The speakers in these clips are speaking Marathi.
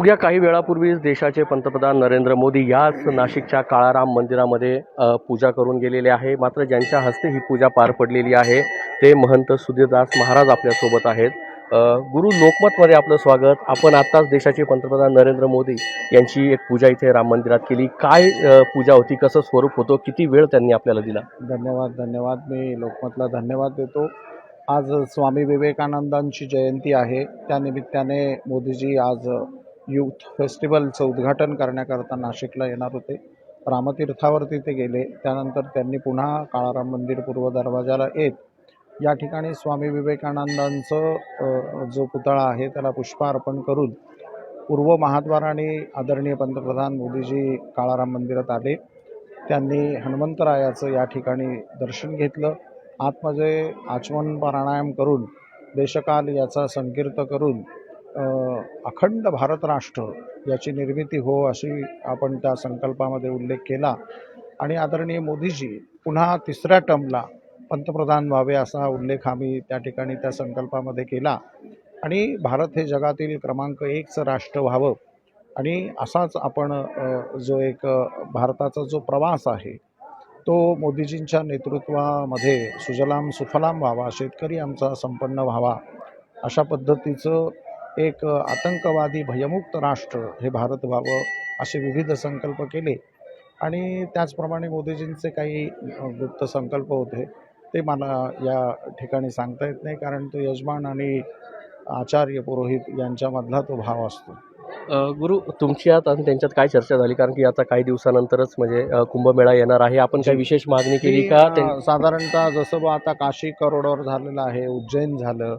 उद्या काही वेळापूर्वीच देशाचे पंतप्रधान नरेंद्र मोदी याच नाशिकच्या काळाराम मंदिरामध्ये पूजा करून गेलेले आहे. मात्र ज्यांच्या हस्ते ही पूजा पार पडलेली आहे ते महंत सुधीरदास महाराज आपल्यासोबत आहेत. गुरु लोकमतमध्ये आपलं स्वागत. आपण आत्ताच देशाचे पंतप्रधान नरेंद्र मोदी यांची एक पूजा इथे राम मंदिरात केली. काय पूजा होती? कसं स्वरूप होतं? किती वेळ त्यांनी आपल्याला दिला? धन्यवाद धन्यवाद. मी लोकमतला धन्यवाद देतो. आज स्वामी विवेकानंदांची जयंती आहे. त्यानिमित्ताने मोदीजी आज यूथ फेस्टिवलचं उद्घाटन करण्याकरता नाशिकला येणार होते. रामतीर्थावरती ते गेले. त्यानंतर त्यांनी पुन्हा काळाराम मंदिर पूर्व दरवाजाला येत या ठिकाणी स्वामी विवेकानंदांचं जो पुतळा आहे त्याला पुष्प अर्पण करून पूर्व महाद्वाराने आदरणीय पंतप्रधान मोदीजी काळाराम मंदिरात आले. त्यांनी हनुमंतरायाचं या ठिकाणी दर्शन घेतलं. आतमध्ये आचमन प्राणायाम करून देशकाल याचा संकीर्त करून अखंड भारत राष्ट्र याची निर्मिती हो अशी आपण त्या संकल्पामध्ये उल्लेख केला. आणि आदरणीय मोदीजी पुन्हा तिसऱ्या टर्मला पंतप्रधान व्हावे असा उल्लेख आम्ही त्या ठिकाणी त्या संकल्पामध्ये केला. आणि भारत हे जगातील क्रमांक एकचं राष्ट्र व्हावं. आणि असाच आपण जो एक भारताचा जो प्रवास आहे तो मोदीजींच्या नेतृत्वामध्ये सुजलाम सुफलाम व्हावा शेतकरी आमचा संपन्न व्हावा अशा पद्धतीचं एक आतंकवादी भयमुक्त राष्ट्र हे भारत व्हावं असे विविध संकल्प केले. आणि त्याचप्रमाणे मोदीजींचे काही गुप्त संकल्प होते. ते मला या ठिकाणी सांगता येत नाही कारण तो यजमान आणि आचार्य पुरोहित यांच्यामधला तो भाव असतो. गुरु तुमच्यात आणि त्यांच्यात काय चर्चा झाली? कारण की आता काही दिवसानंतरच म्हणजे कुंभमेळा येणार आहे. आपण काही विशेष मागणी केली का? साधारणतः जसं आता काशी करोडवर झालेलं आहे उज्जैन झालं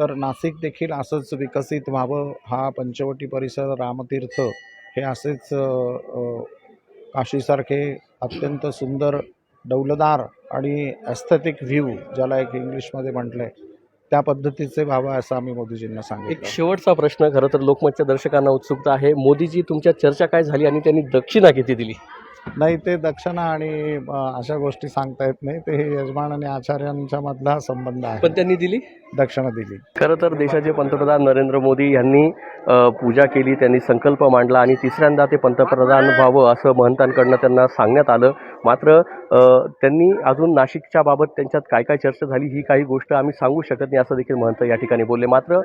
तर नाशिक देखील असंच विकसित व्हावं हा पंचवटी परिसर रामतीर्थ हे असेच काशीसारखे अत्यंत सुंदर डौलदार आणि ॲस्थेटिक व्ह्यू ज्याला एक इंग्लिशमध्ये म्हटलं आहे त्या पद्धतीचे व्हावं असं आम्ही मोदीजींना एक शेवटचा प्रश्न खरं तर लोकमतच्या दर्शकांना उत्सुकता आहे. मोदीजी तुमच्या चर्चा काय झाली आणि त्यांनी दक्षिणा किती दिली? नाही ते दक्षिणा आणि अशा गोष्टी सांगता येत नाही. ते हे यजमान आणि आचार्यांच्या मधला संबंध आहे. पण त्यांनी दिली? दक्षिणा दिली. खरं तर देशाचे पंतप्रधान नरेंद्र मोदी यांनी पूजा केली त्यांनी संकल्प मांडला आणि तिसऱ्यांदा ते पंतप्रधान व्हावं असं महंतांकडनं त्यांना सांगण्यात आलं. मात्र त्यांनी अजून नाशिकच्या बाबत त्यांच्यात काय काय चर्चा झाली ही काही गोष्ट आम्ही सांगू शकत नाही असं देखील महंत या ठिकाणी बोलले. मात्र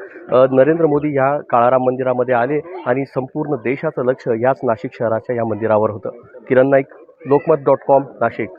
नरेंद्र मोदी ह्या काळाराम मंदिरामध्ये आले आणि संपूर्ण देशाचं लक्ष ह्याच नाशिक शहराच्या या मंदिरावर होतं. Kiran Naik Lokmat dot com Nashik.